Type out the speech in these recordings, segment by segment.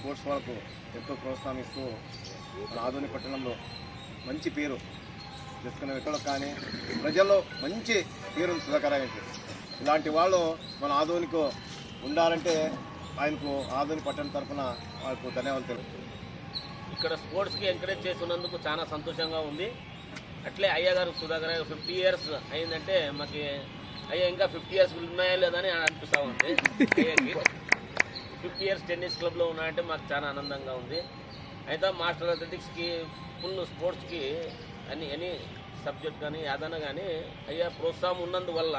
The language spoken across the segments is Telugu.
స్పోర్ట్స్ వాళ్ళకు ఎంతో ప్రోత్సాహిస్తూ మన ఆధునిక పట్టణంలో మంచి పేరు తెచ్చుకున్న వ్యక్తులకు కానీ ప్రజల్లో మంచి పేరు సుధాకర్ ఇలాంటి వాళ్ళు మన ఆధునిక ఉండాలంటే ఆయనకు ఆధునిక పట్టణం తరఫున వాళ్ళకు ధన్యవాదాలు తెలుపు ఇక్కడ స్పోర్ట్స్కి ఎంకరేజ్ చేస్తున్నందుకు చాలా సంతోషంగా ఉంది. అట్లే అయ్య గారు సుధాకర్ గారు ఫిఫ్టీ ఇయర్స్ అయిందంటే మాకు అయ్యా ఇంకా ఫిఫ్టీ ఇయర్స్ ఉన్నాయా లేదని అనిపిస్తూ ఉంది. అయ్యకి. ఫిఫ్టీ ఇయర్స్ టెన్నిస్ క్లబ్లో ఉన్నాయంటే మాకు చాలా ఆనందంగా ఉంది. అయితే మాస్టర్ అథ్లెటిక్స్కి ఫుల్ స్పోర్ట్స్కి అని ఎనీ సబ్జెక్ట్ కానీ ఏదైనా కానీ అయ్యా ప్రోత్సాహం ఉన్నందువల్ల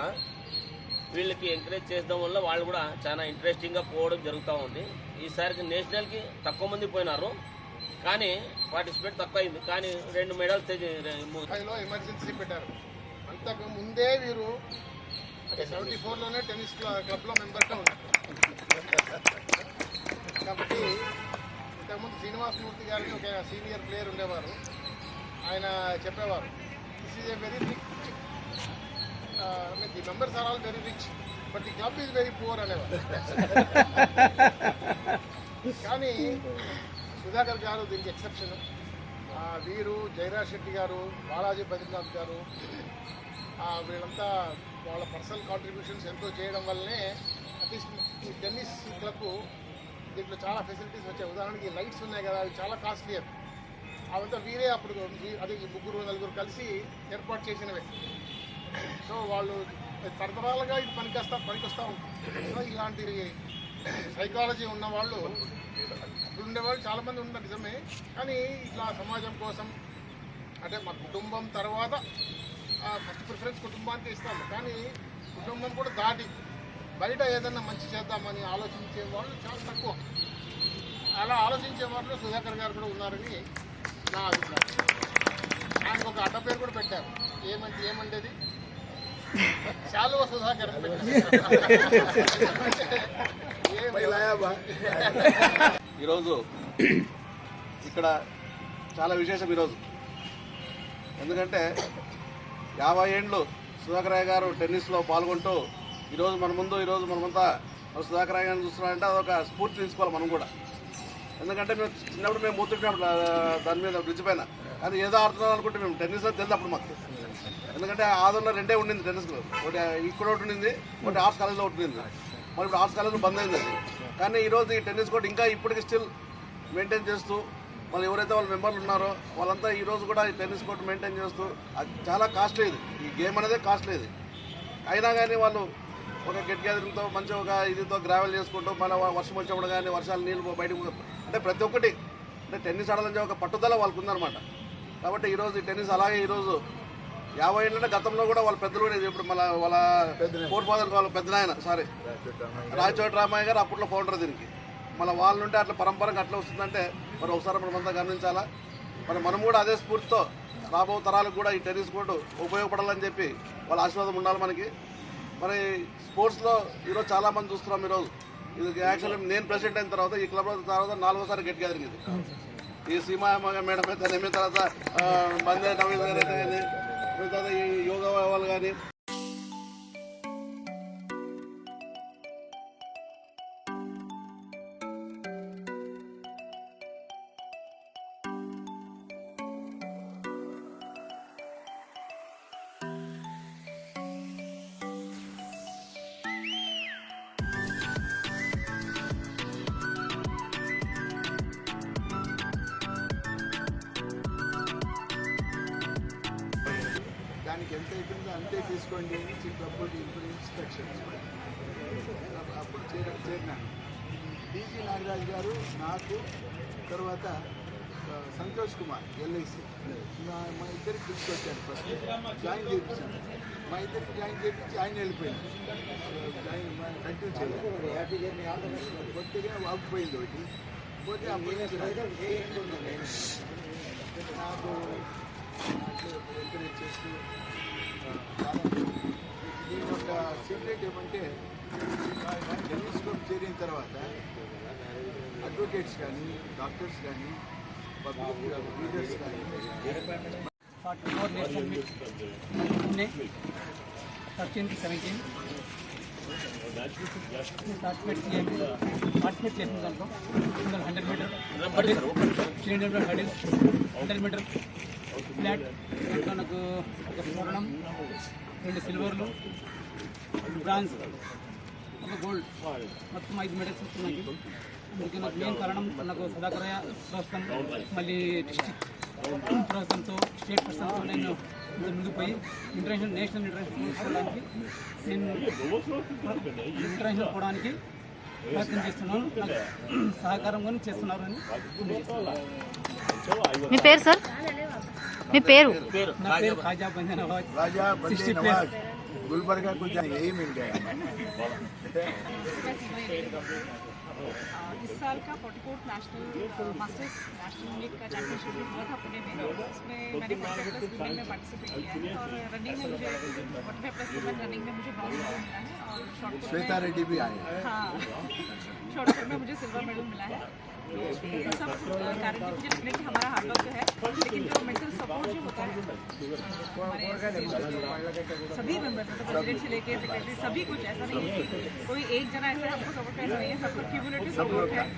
వీళ్ళకి ఎంకరేజ్ చేయడం వల్ల వాళ్ళు కూడా చాలా ఇంట్రెస్టింగ్గా పోవడం జరుగుతూ ఉంది. ఈసారికి నేషనల్కి తక్కువ మంది పోయినారు. కానీ పార్టిసిపేట్ తక్కువ అయింది కానీ రెండు మెడల్స్ ఎమర్జెన్సీ పెట్టారు. అంతకు ముందే వీరు సెవెంటీ ఫోర్లోనే టెన్నిస్ క్లబ్లో మెంబర్గా ఉన్నారు. కాబట్టి ఇంతకుముందు శ్రీనివాసమూర్తి గారిని ఒక సీనియర్ ప్లేయర్ ఉండేవారు. ఆయన చెప్పేవారు this is a very rich the members are all very rich but the club is very poor అనేవారు. కానీ సుధాకర్ గారు దీనికి ఎక్సెప్షన్. వీరు జయరాజ్ శెట్టి గారు బాలాజీ బద్రీనాథ్ గారు వీళ్ళంతా వాళ్ళ పర్సనల్ కాంట్రిబ్యూషన్స్ ఎంతో చేయడం వల్లనే అట్లీస్ట్ టెన్నిస్ క్లబ్ దీంట్లో చాలా ఫెసిలిటీస్ వచ్చాయి. ఉదాహరణకి లైట్స్ ఉన్నాయి కదా అవి చాలా కాస్ట్లీ అవి అవంతా వీరే అప్పుడు అదే ఈ ముగ్గురు నలుగురు కలిసి ఏర్పాటు చేసినవే. సో వాళ్ళు తరతరాలుగా ఇది పనికొస్తా పనికొస్తా ఉంటుంది ఇలాంటి సైకాలజీ ఉన్న వాళ్ళు అప్పుడు ఉండేవాళ్ళు చాలామంది ఉన్నారు నిజమే. కానీ ఇట్లా సమాజం కోసం అంటే మా కుటుంబం తర్వాత ఫస్ట్ ప్రిఫరెన్స్ కుటుంబానికి ఇస్తాము. కానీ కుటుంబం కూడా దాటి బయట ఏదైనా మంచి చేద్దామని ఆలోచించే వాళ్ళు చాలా తక్కువ. అలా ఆలోచించే వాళ్ళు సుధాకర్ గారు కూడా ఉన్నారని నా అభిప్రాయం. ఆయనకు ఒక అడ్డ పేరు కూడా పెట్టారు. ఏమంటే ఏమండేది? శాలువ సుధాకర్ ఈరోజు ఇక్కడ చాలా విశేషం ఈరోజు. ఎందుకంటే యాభై ఏండ్లు సుధాకర్ రాయ్ గారు టెన్నిస్లో పాల్గొంటూ ఈరోజు మన ముందు ఈరోజు మనమంతా సుధాకర్ రాయ్ గారిని చూస్తున్నామంటే అదొక స్ఫూర్తి తీసుకోవాలి మనం కూడా. ఎందుకంటే మేము చిన్నప్పుడు మేము మూతుంటాం దాని మీద బ్రిడ్జ్ పైన. కానీ ఏదో ఆడుతున్నాం అనుకుంటే మేము టెన్నిస్ అని తెలియదు అప్పుడు మాకు. ఎందుకంటే ఆదంలో రెండే ఉండింది టెన్నిస్ ఒకటి ఇక్కడ ఒకటి ఉండింది ఒకటి ఆర్ట్స్ కాలేజ్లో ఒకటి ఉండింది. మరి ఇప్పుడు ఆర్ట్స్ కాలేజ్లో బంద్ అయింది అది. కానీ ఈరోజు ఈ టెన్నిస్ కోర్ట్ ఇంకా ఇప్పటికి స్టిల్ మెయింటైన్ చేస్తూ వాళ్ళు ఎవరైతే వాళ్ళ మెంబర్లు ఉన్నారో వాళ్ళంతా ఈరోజు కూడా ఈ టెన్నిస్ కోర్ట్ మెయింటైన్ చేస్తూ అది చాలా కాస్ట్లీ ఇది. ఈ గేమ్ అనేది కాస్ట్లీ ఇది. అయినా కానీ వాళ్ళు ఒక గెట్ గ్యాదరింగ్తో మంచి ఒక ఇదితో గ్రావెల్ చేసుకుంటూ మళ్ళీ వర్షం వచ్చినప్పుడు కానీ వర్షాలు నీళ్ళు బయటకు అంటే ప్రతి ఒక్కటి అంటే టెన్నిస్ ఆడాలని ఒక పట్టుదల వాళ్ళకు ఉందన్నమాట కాబట్టి ఈరోజు ఈ టెన్నిస్ అలాగే ఈరోజు యాభై ఏళ్ళంటే గతంలో కూడా వాళ్ళ పెద్దలు కూడా ఇప్పుడు మళ్ళీ వాళ్ళ ఫోర్ ఫాదర్ వాళ్ళ పెద్ద నాయన సారీ రాయచోటి రామయ్య గారు అప్పట్లో ఫౌండర్ దీనికి. మళ్ళీ వాళ్ళ నుండి అట్లా పరంపరంగా అట్లా వస్తుందంటే మరి ఒకసారి మనమంతా గమనించాలా? మరి మనం కూడా అదే స్ఫూర్తితో రాబో తరాలకు కూడా ఈ టెన్నిస్ కోర్టు ఉపయోగపడాలని చెప్పి వాళ్ళ ఆశీర్వాదం ఉండాలి మనకి. మరి స్పోర్ట్స్లో ఈరోజు చాలా మంది చూస్తున్నాం ఈరోజు. ఇది యాక్చువల్లీ నేను ప్రెసిడెంట్ అయిన తర్వాత ఈ క్లబ్ తర్వాత నాలుగోసారి గెట్ గ్యాదరింగ్ ఇది. ఈ సీమా మేడం అయితే తర్వాత ఆ, నవీన్ గారు అయితే కానీ తర్వాత ఈ యోగా వాళ్ళు కానీ అంతే తీసుకోండి అని చిన్నప్పుడు ఇన్స్ట్రక్షన్స్ అప్పుడు చేర చేరినాను. డీజీ నాగరాజు గారు నాకు తర్వాత సంతోష్ కుమార్ ఎల్ఐసి మా మా ఇద్దరికి తీసుకొచ్చాను ఫస్ట్ జాయిన్ చేయించాను మా ఇద్దరికి జాయిన్ చేయించి ఆయన వెళ్ళిపోయింది జాయిన్ కంటిన్యూ చేయాలి. కొద్దిగా వాగిపోయింది ఒకటి. పోతే అప్పటి నుంచి నాకు ఎంకరేజ్ చేస్తూ ఆ, చాలా దీని యొక్క సీక్రెట్ ఏమంటే టెన్నిస్ క్లబ్ చేరిన తర్వాత అడ్వకేట్స్ కానీ డాక్టర్స్ కానీ పబ్లిక్ లీడర్స్ కానీ ఫార్టీ ఫోర్ నేషనల్ మీట్ ఉన్నాయి థర్టీన్ టు సెవెంటీన్ పార్టిసిపేట్ చేయండి పార్టిసిపేట్ చేసిన దాంట్లో ఇందులో hundred metre three hundred hundred hundred metre flat. దాంట్లో నాకు ఒక స్వర్ణం రెండు సిల్వర్లు బ్రాంజ్ ఒక గోల్డ్. మొత్తం ఐదు మెడల్స్ వస్తున్నాయి. అందుకే నాకు మెయిన్ కారణం నాకు సదాకరయ ప్రస్తుతం మళ్ళీ డిస్టిక్ ప్రస్తుతంతో స్టేట్ ప్రస్తుతంతో నేను ముందుకు పోయి ఇంటర్నేషనల్ నేషనల్ ఇంటర్నేషనల్ పోవడానికి నేను ఇంటర్నేషనల్ పోవడానికి ప్రయత్నం చేస్తున్నాను నాకు సహకారం కానీ చేస్తున్నారు అని మీ పేరు సార్ మీ పేరు పేరు నా పేరు ఖాజా బంజానాబాద్ राजा बंदे सिक्सटी नवाज गुलबर्गा को जाए यही मिल गया इस साल का फोर्टीकोट नेशनल मास्टर्स नेशनल लीग का चैंपियनशिप भी हुआ था पुणे में। उसमें मैंने फोर्टी प्लस वुमेन में पार्टिसिपेट किया है और रनिंग में मुझे forty five plus women running में मुझे ब्रॉन्ज मेडल मिला है और शॉर्ट पुट श्वेता में रेड्डी भी आए हाँ। शॉर्ट पुट में मुझे सिल्वर मेडल मिला है। तो सब कारण मुझे हमारा हार्डवर्क है लेकिन जो मेंटल सपोर्ट जो होता है सभी मेंबर मतलब प्रेसिडेंट से लेके सेक्रेटरी सभी कुछ ऐसा नहीं है कोई एक जना ऐसे हमको सपोर्ट करता नहीं है सबका क्यूमुलेटिव सपोर्ट है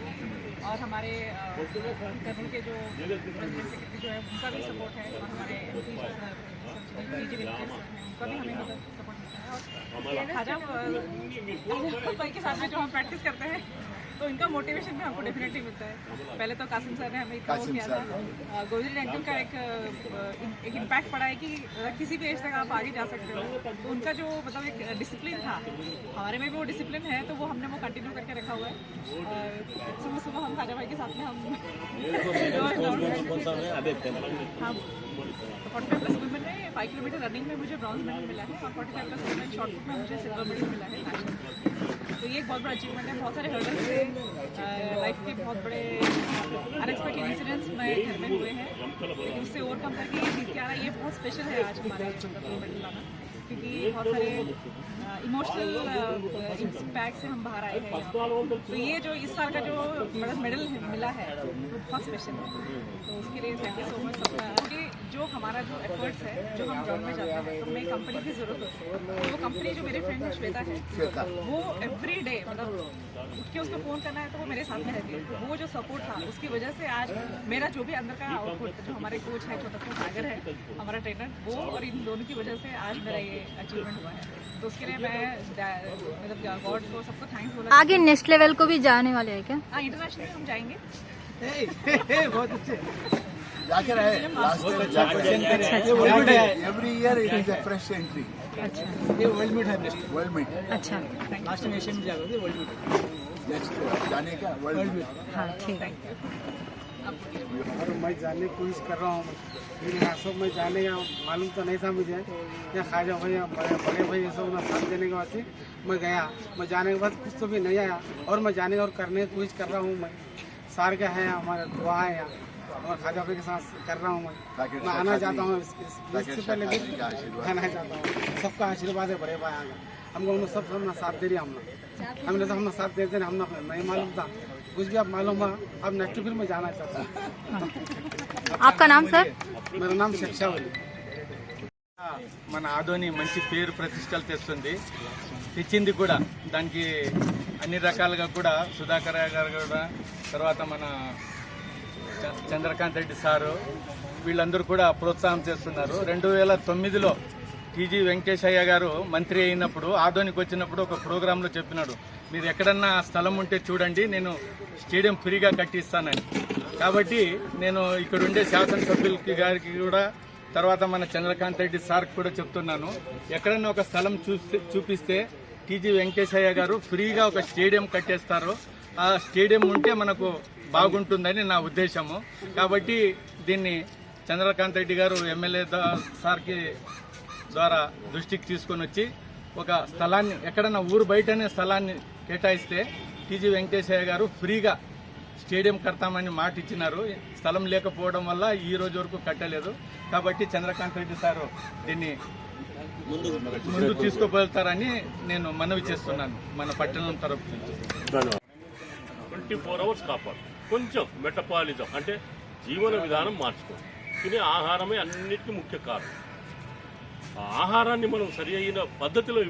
और हमारे कर्नल के जो प्रेसिडेंट सेक्रेटरी जो है उनका भी सपोर्ट है और हमारे हैं उनका भी हमें मतलब सपोर्ट मिलता है और खाजा के साथ में जो हम प्रैक्टिस करते हैं तो इनका मोटिवेशन भी हमको डेफिनेटली मिलता है। पहले तो कासिम सर ने हमें इतना वो किया था। गोविंद अंकल का एक एक इम्पैक्ट पड़ा है कि किसी भी एज तक आप आगे जा सकते हो। तो उनका जो मतलब एक डिसिप्लिन था हमारे में भी वो डिसिप्लिन है तो वो हमने वो कंटिन्यू करके रखा हुआ है। सुबह सुबह हम खाजा भाई के साथ में हम हाँ? फोर्टी फाइव प्लस वुमेन में फाइव किलोमीटर रनिंग में मुझे ब्रॉन्ज मेडल मिला है और forty five plus women short में मुझे सिल्वर मेडल मिला है। तो ये एक बहुत बड़ा अचीवमेंट है। बहुत सारे हर्डल्स थे। लाइफ के बहुत बड़े अनएक्सपेक्टेड इंसिडेंट्स मेरे घर में हुए हैं। लेकिन उससे ओवरकम करके ये जीत के है ये बहुत स्पेशल है आज हमारे मेडल लाना। क्योंकि बहुत सारे इमोशनल इम्पैक्ट से हम बाहर आए हैं तो ये जो इस साल का जो मेडल मेडल मिला है वो बहुत स्पेशल है। तो उसके लिए थैंक यू सो मच सबका जो हमारा जो एफर्ट्स है जो हम ग्राउंड में जाते हैं तो हमें कंपनी की ज़रूरत होती है। तो वो कंपनी जो मेरे फ्रेंड है श्वेता है वो एवरी डे मतलब उठ के उसको फ़ोन करना है तो वो मेरे साथ में रहती है। वो जो सपोर्ट था उसकी वजह से आज मेरा जो भी अंदर का आउटपुट जो हमारे कोच है छोटा सा सागर है हमारा ट्रेनर वो और इन दोनों की वजह से आज मेरा ये अचीवमेंट हुआ है। तो उसके लिए मैं मतलब गॉड को सबको थैंक्स बोला आगे नेक्स्ट लेवल को भी जाने वाले हैं क्या? हाँ इंटरनेशनल हम जाएँगे। बहुत अच्छे। जाकर है। Last every year it is a fresh entry अच्छा ये वर्ल्ड मीट है वर्ल्ड मीट अच्छा लास्ट में एशियन में जाकर वर्ल्ड मीट नेक्स्ट जाने का वर्ल्ड मीट हाँ ठीक है। और मैं जाने की कोशिश कर रहा हूँ। लेकिन यहाँ सब मैं जाने का मालूम तो नहीं था मुझे। यहाँ खाजा भैया बड़े बड़े भाई ये सब ना साथ देने के बाद से मैं गया। मैं जाने के बाद कुछ तो भी नहीं आया। और मैं जाने और करने की कोशिश कर रहा हूँ मैं। सार का है हमारा दुआ है यहाँ और खाजा भाई के साथ कर रहा हूँ ताकि मैं मैं आना सबका चाहता भी- हूँ इस- इस- ताकि इससे पहले भी सबका भी आशीर्वाद। आना चाहता हूँ सबका आशीर्वाद है बड़े भाई आगे हम लोग सब सब ना साथ दे रहे हैं हम लोग हमने तो हम साथ देते हैं हम ना नहीं मालूम था कुछ भी अब मालूम हुआ अब नेक्स्ट फिर मैं जाना चाहता हूँ आपका नाम सर मेरा नाम शिक्षावली మన ఆదోని మంచి పేరు ప్రతిష్టలు తెస్తుంది తెచ్చింది కూడా దానికి అన్ని రకాలుగా కూడా సుధాకర్ గారు కూడా తర్వాత మన చ- చంద్రకాంత్ రెడ్డి సారు వీళ్ళందరూ కూడా ప్రోత్సాహం చేస్తున్నారు. రెండు వేల తొమ్మిదిలో టీజీ వెంకటేశయ్య గారు మంత్రి అయినప్పుడు ఆదోనికి వచ్చినప్పుడు ఒక ప్రోగ్రాంలో చెప్పినాడు. మీరు ఎక్కడన్నా స్థలం ఉంటే చూడండి నేను స్టేడియం ఫ్రీగా కట్టిస్తానని. కాబట్టి నేను ఇక్కడ ఉండే శాసనసభ్యులకి గారికి కూడా తర్వాత మన చంద్రకాంత్ రెడ్డి సార్ కూడా చెప్తున్నాను. ఎక్కడన్నా ఒక స్థలం చూస్తే చూపిస్తే టీజీ వెంకటేశయ్య గారు ఫ్రీగా ఒక స్టేడియం కట్టేస్తారు. ఆ స్టేడియం ఉంటే మనకు బాగుంటుందని నా ఉద్దేశము. కాబట్టి దీన్ని చంద్రకాంత్ రెడ్డి గారు ఎమ్మెల్యే సార్కి ద్వారా దృష్టికి తీసుకొని వచ్చి ఒక స్థలాన్ని ఎక్కడన్నా ఊరు బయటనే స్థలాన్ని కేటాయిస్తే టీజీ వెంకటేశయ్య గారు ఫ్రీగా స్టేడియం కడతామని మాట ఇచ్చినారు. స్థలం లేకపోవడం వల్ల ఈ రోజు వరకు కట్టలేదు. కాబట్టి చంద్రకాంత్ రెడ్డి సారు దీన్ని ముందు తీసుకుపోతారని నేను మనవి చేస్తున్నాను. మన పట్టణం తరపు ట్వంటీ ఫోర్ అవర్స్ కాపాడు కొంచెం మెటపాలిజం అంటే జీవన విధానం మార్చుకో. తినే ఆహారమే అన్నిటికీ ముఖ్య కారణం. ఆహారాన్ని మనం సరి అయిన పద్ధతిలో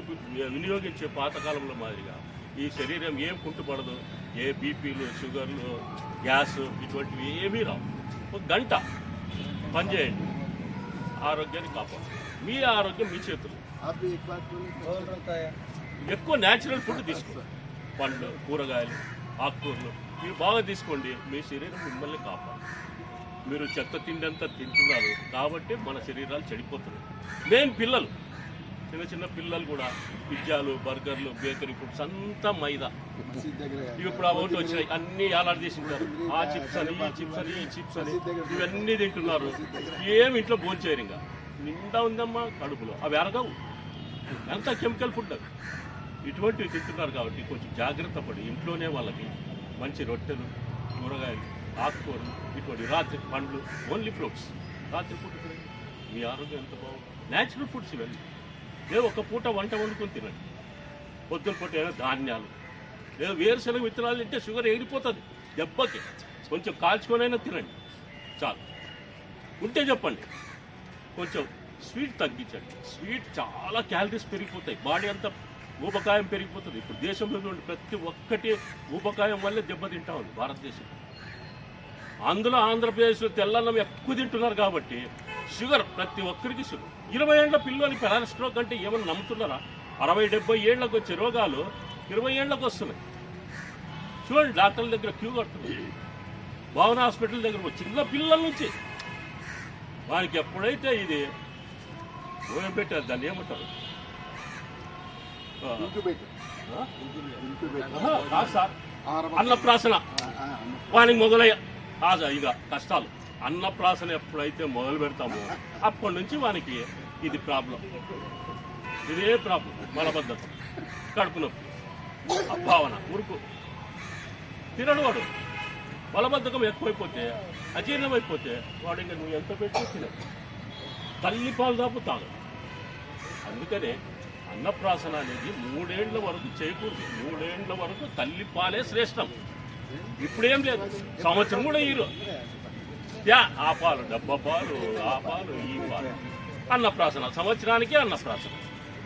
వినియోగించే పాతకాలంలో మాదిరిగా ఈ శరీరం ఏం కుంటుపడదు? ఏ బీపీలు షుగర్లు గ్యాస్ ఇటువంటివి ఏమీ రావు. ఒక గంట పనిచేయండి. ఆరోగ్యాన్ని కాపాడు. మీ ఆరోగ్యం మీ చేతులు. ఎక్కువ న్యాచురల్ ఫుడ్ తీసుకుంటారు పండ్లు కూరగాయలు ఆకుకూరలు. మీరు బాగా తీసుకోండి. మీ శరీరం మిమ్మల్ని కాపాడు. మీరు చెత్త తిండి తింటున్నారు కాబట్టి మన శరీరాలు చెడిపోతున్నాయి. మెయిన్ పిల్లలు. చిన్న చిన్న పిల్లలు కూడా పిజ్జాలు బర్గర్లు బేకరీ ఫుడ్స్ అంతా మైదా. ఇప్పుడు ఆ ఓటు వచ్చినాయి. అన్ని చేసి ఉంటారు. ఆ చిప్స్ అని ఈ చిప్స్ అని ఈ చిప్స్ అని ఇవన్నీ తింటున్నారు. ఏమి ఇంట్లో భోజనం చేయరు ఇంకా. నిండా ఉందమ్మా కడుపులో. అవి అరగవు. ఎంత కెమికల్ ఫుడ్ అవి ఇటువంటివి తింటున్నారు కాబట్టి కొంచెం జాగ్రత్త పడి ఇంట్లోనే వాళ్ళకి మంచి రొట్టెలు కూరగాయలు ఆకుకూరలు ఇటువంటి రాత్రి పండ్లు ఓన్లీ ఫ్రూట్స్ రాత్రి పూట తినండి. మీ ఆరోగ్యం ఎంత బాగుంది న్యాచురల్ ఫుడ్స్ ఇవన్నీ. ఏ ఒక పూట వంట వండుకొని తినండి. పొద్దున పూట ఏదో ధాన్యాలు. లేదా వేరుశనగ విత్తనాలు తింటే షుగర్ ఎగిరిపోతుంది దెబ్బకి కొంచెం కాల్చుకొనైనా తినండి. చాలు. ఉంటే చెప్పండి. కొంచెం స్వీట్ తగ్గించండి. స్వీట్ చాలా క్యాలరీస్ పెరిగిపోతాయి. బాడీ అంతా ఊబకాయం పెరిగిపోతుంది. ఇప్పుడు దేశంలో ప్రతి ఒక్కటి ఊబకాయం వల్లే దెబ్బతింటా ఉంది భారతదేశం. అందులో ఆంధ్రప్రదేశ్లో తెల్లన్నం ఎక్కువ తింటున్నారు కాబట్టి షుగర్ ప్రతి ఒక్కరికి షుగర్. ఇరవై ఏళ్ళ పిల్లలు పెరాల స్ట్రోక్ అంటే ఏమైనా నమ్ముతున్నారా? అరవై డెబ్బై ఏళ్ళకు వచ్చే రోగాలు ఇరవై ఏళ్ళకు వస్తున్నాయి. చూడండి డాక్టర్ల దగ్గర క్యూ కడుతున్నాయి భావన హాస్పిటల్ దగ్గర చిన్న పిల్లల నుంచి. వారికి ఎప్పుడైతే ఇది ఓయం పెట్టారు దాన్ని ఏమంటారు? అన్నప్రాసన వానికి మొదలయ్య. ఇక కష్టాలు. అన్నప్రాసన ఎప్పుడైతే మొదలు పెడతామో అప్పటి నుంచి వానికి ఇది ప్రాబ్లం. ఇదే ప్రాబ్లం మలబద్ధత కడుపు నొప్పి. అభావన ఉరుకు తినడు వాడు. బలబద్ధకం ఎక్కువైపోతే అజీర్ణమైపోతే వాడు ఇంకా నువ్వు ఎంత పెట్టి తినవు తల్లి పాలు దాపు తాగదు అందుకనే అన్నప్రాసన అనేది మూడేండ్ల వరకు చేయకూడదు. మూడేండ్ల వరకు తల్లి పాలే శ్రేష్టం. ఇప్పుడేం లేదు. సంవత్సరం కూడా ఈరు యా ఆ పాలు డబ్బా పాలు ఆ పాలు ఈ పాలు. అన్నప్రాసన సంవత్సరానికి అన్నప్రాసన.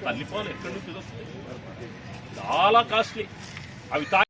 తల్లి పాలు ఎక్కడి నుంచి వస్తాయి? చాలా కాస్ట్లీ. అవి